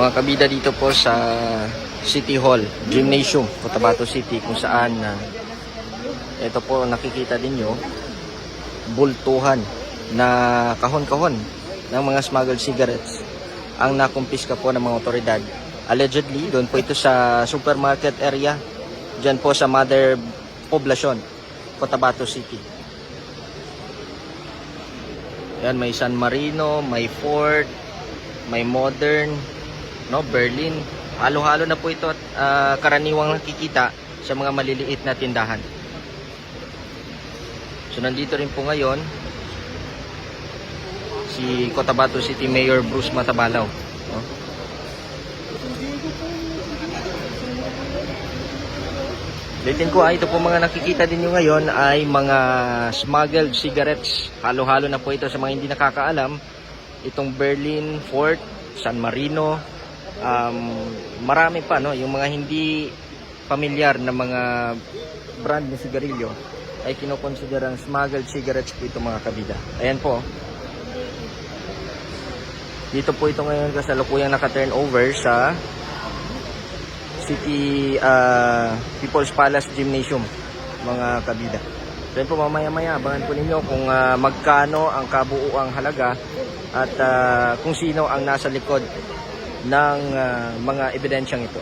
Mga kabida dito po sa City Hall, Gymnasium, Cotabato City kung saan na ito po nakikita ninyo bultuhan na kahon-kahon ng mga smuggled cigarettes ang nakumpiska po ng mga otoridad. Allegedly, doon po ito sa supermarket area, dyan po sa mother poblasyon, Cotabato City. Yan, may San Marino, may Fort, may Modern, no, Berlin. Halo-halo na po ito at ah, karaniwang nakikita sa mga maliliit na tindahan. So nandito rin po ngayon si Cotabato City Mayor Bruce Matabalaw. No? Litin ko ay ito po mga nakikita din nyo ngayon ay mga smuggled cigarettes. Halo-halo na po ito sa mga hindi nakakaalam. Itong Berlin, Fort, San Marino, um, marami pa no, yung mga hindi pamilyar na mga brand ng sigarilyo ay kinokonsiderang smuggled cigarettes po itong mga kabida. Ayan po. Dito po ito ngayon kasalukuyang naka-turn over sa City ah, People's Palace Gymnasium mga kabida. So po mamaya-maya abangan po ninyo kung ah, magkano ang kabuuang halaga at ah, kung sino ang nasa likod ng ah, mga ebidensyang ito.